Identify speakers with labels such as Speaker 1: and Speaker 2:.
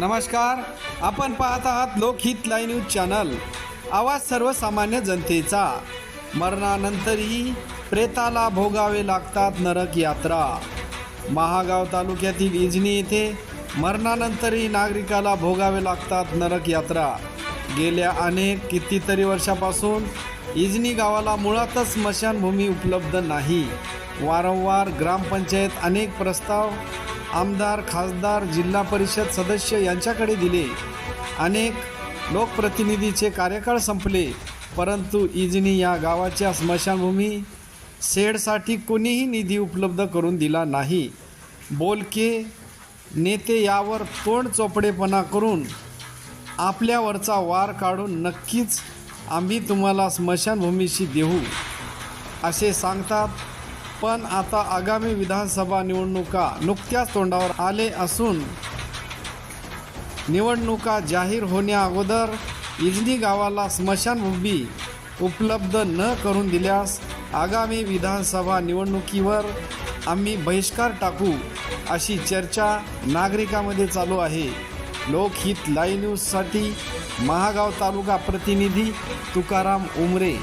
Speaker 1: नमस्कार. आपण पाहत आहात लोकहित लाईव्ह न्यूज चॅनल. आवाज सर्वसामान्य जनतेचा. मरणानंतरही प्रेताला भोगावे लागतात नरक यात्रा. महागाव तालुक्यातील इजनी येथे मरणानंतरही नागरिकाला भोगावे लागतात नरक यात्रा. गेल्या अनेक कितीतरी वर्षापासून इजनी गावाला मुळातच स्मशानभूमी उपलब्ध नाही. वारंवार ग्रामपंचायत अनेक प्रस्ताव आमदार खासदार जिल्हा परिषद सदस्य यांच्याकडे दिले. अनेक लोकप्रतिनिधीचे कार्यकाळ संपले परंतु इजनी या गावाच्या स्मशानभूमी सेडसाठी कोणीही निधी उपलब्ध करून दिला नाही. बोलके नेते यावर तोंड चोपडेपणा करून आपल्यावरचा वार काढून नक्कीच आम्ही तुम्हाला स्मशानभूमीशी देऊ असे सांगतात पण आता आगामी विधानसभा निवडणुका नुकत्याच तोंडावर आले असून निवडणुका जाहीर होण्या अगोदर इजनी गावाला स्मशानभूमी उपलब्ध न करून दिल्यास आगामी विधानसभा निवडणुकीवर आम्ही बहिष्कार टाकू अशी चर्चा नागरिकांमध्ये चालू आहे. लोकहित लाईव्ह न्यूजसाठी महागाव तालुका प्रतिनिधी तुकाराम उमरे